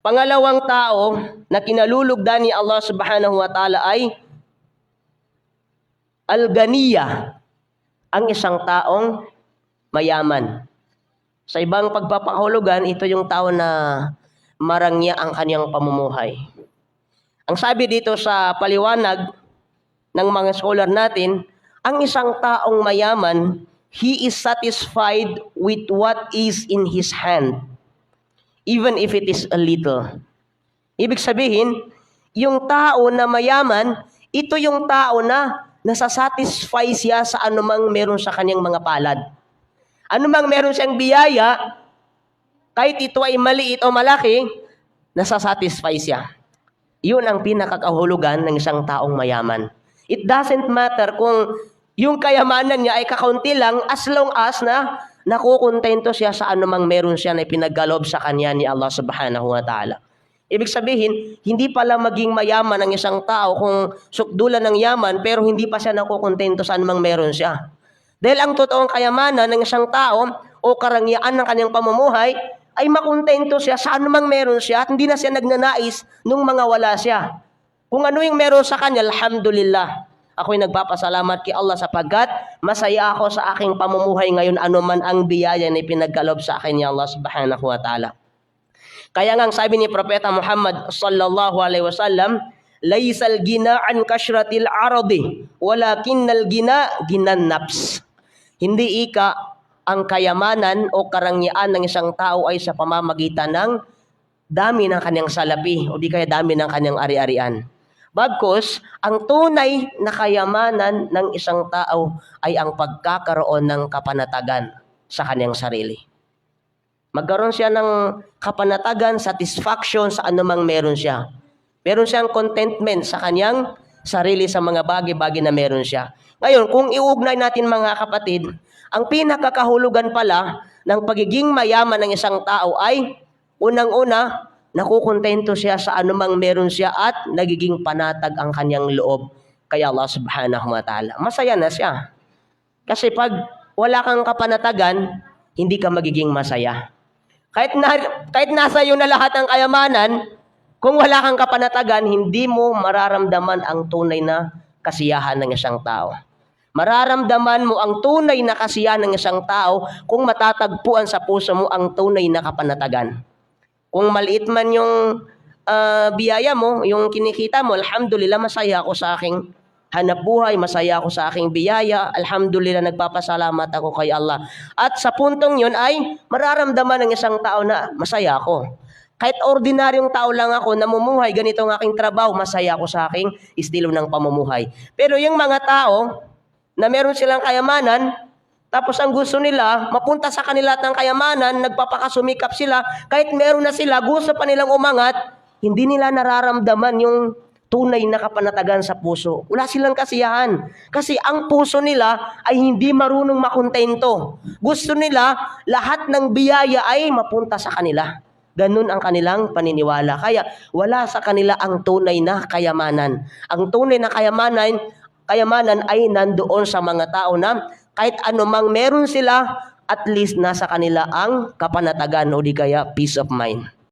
Pangalawang tao na kinalulugdan ni Allah subhanahu wa ta'ala ay Al-Ganiya, ang isang taong mayaman. Sa ibang pagpapahulugan, ito yung tao na marangya ang kanyang pamumuhay. Ang sabi dito sa paliwanag ng mga scholar natin, ang isang taong mayaman, he is satisfied with what is in his hand, even if it is a little. Ibig sabihin, yung tao na mayaman, ito yung tao na nasasatisfy siya sa anumang meron sa kanyang mga palad. Anumang meron siyang biyaya, kahit ito ay maliit o malaki, nasasatisfy siya. Yun ang pinakakahulugan ng isang taong mayaman. It doesn't matter kung yung kayamanan niya ay kakaunti lang as long as na nakukontento siya sa anumang meron siya na ipinaggalob sa kanya ni Allah subhanahu wa ta'ala. Ibig sabihin, hindi pala maging mayaman ang isang tao kung sukdulan ng yaman pero hindi pa siya nakukontento sa anumang meron siya. Dahil ang totoong kayamanan ng isang tao o karangyaan ng kanyang pamumuhay ay makontento siya sa anumang meron siya at hindi na siya nagnanais nung mga wala siya. Kung ano yung meron sa kanya, alhamdulillah. Ako'y nagpapasalamat kay Allah sapagkat masaya ako sa aking pamumuhay ngayon anuman ang biyaya na ipinagkalob sa akin ni Allah subhanahu wa ta'ala. Kaya nga sabi ni Propeta Muhammad sallallahu alaihi wasallam, "Laisal gina an kashratil aradi, walakinnal gina ginan nafs." Hindi ika ang kayamanan o karangyaan ng isang tao ay sa pamamagitan ng dami ng kanyang salapi o di kaya dami ng kanyang ari-arian. Bagkus, ang tunay na kayamanan ng isang tao ay ang pagkakaroon ng kapanatagan sa kanyang sarili. Magkaroon siya ng kapanatagan, satisfaction sa anumang meron siya. Meron siyang contentment sa kanyang sarili sa mga bagay-bagay na meron siya. Ngayon, kung iugnay natin mga kapatid, ang pinakakahulugan pala ng pagiging mayaman ng isang tao ay unang-una, nakukontento siya sa anumang meron siya at nagiging panatag ang kanyang loob kay Allah subhanahu wa ta'ala. Masaya na siya. Kasi pag wala kang kapanatagan, hindi ka magiging masaya. Kahit, na, kahit nasa iyo na lahat ng kayamanan, kung wala kang kapanatagan, hindi mo mararamdaman ang tunay na kasiyahan ng isang tao. Mararamdaman mo ang tunay na kasiyahan ng isang tao kung matatagpuan sa puso mo ang tunay na kapanatagan. Kung maliit man yung uh, biyaya mo, yung kinikita mo, alhamdulillah masaya ako sa aking hanap buhay, masaya ako sa aking biyaya, alhamdulillah nagpapasalamat ako kay Allah. At sa puntong yun ay mararamdaman ng isang tao na masaya ako. Kahit ordinaryong tao lang ako, namumuhay, ganito ang aking trabaho, masaya ako sa aking estilo ng pamumuhay. Pero yung mga tao na meron silang kayamanan, tapos ang gusto nila, mapunta sa kanila at ng kayamanan, nagpapakasumikap sila, kahit meron na sila, gusto pa nilang umangat, hindi nila nararamdaman yung tunay na kapanatagan sa puso. Wala silang kasiyahan. Kasi ang puso nila ay hindi marunong makontento. Gusto nila, lahat ng biyaya ay mapunta sa kanila. Ganun ang kanilang paniniwala. Kaya wala sa kanila ang tunay na kayamanan. Ang tunay na kayamanan, kayamanan ay nandoon sa mga tao na kahit anumang meron sila, at least nasa kanila ang kapanatagan o di kaya peace of mind.